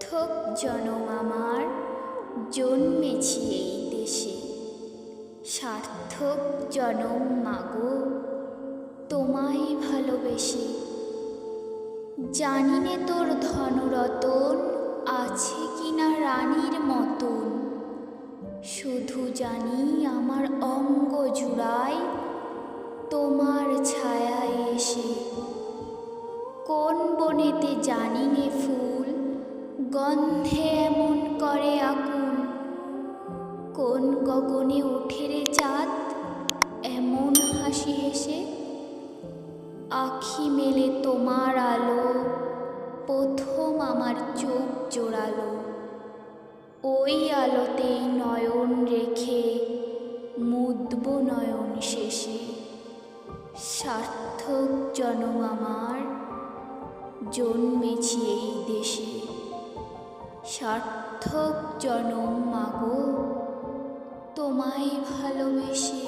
থোক জনম আমার, জন্মেছি এই দেশে। সার্থক জনম মাগো, তোমায় ভালোবেসে। জানি নে তোর ধনরতন, আছে কিনা রানীর মতন। শুধু জানি আমার অঙ্গ জুড়ায়, তোমার বনেতে জানি নে ফুল, গন্ধে এমন করে আকুল। কোন গগনে ওঠে রে চাঁদ, এমন হাসি হেসে, আখি মেলে তোমার আলো, প্রথম আমার চোখ জোড়ালো। ওই আলোতেই নয়ন রেখে, মুদব নয়ন শেষে, সার্থক জনম আমার। জন্মেছি এই দেশে। সার্থক জনম মাগো। তোমায় ভালোবেসে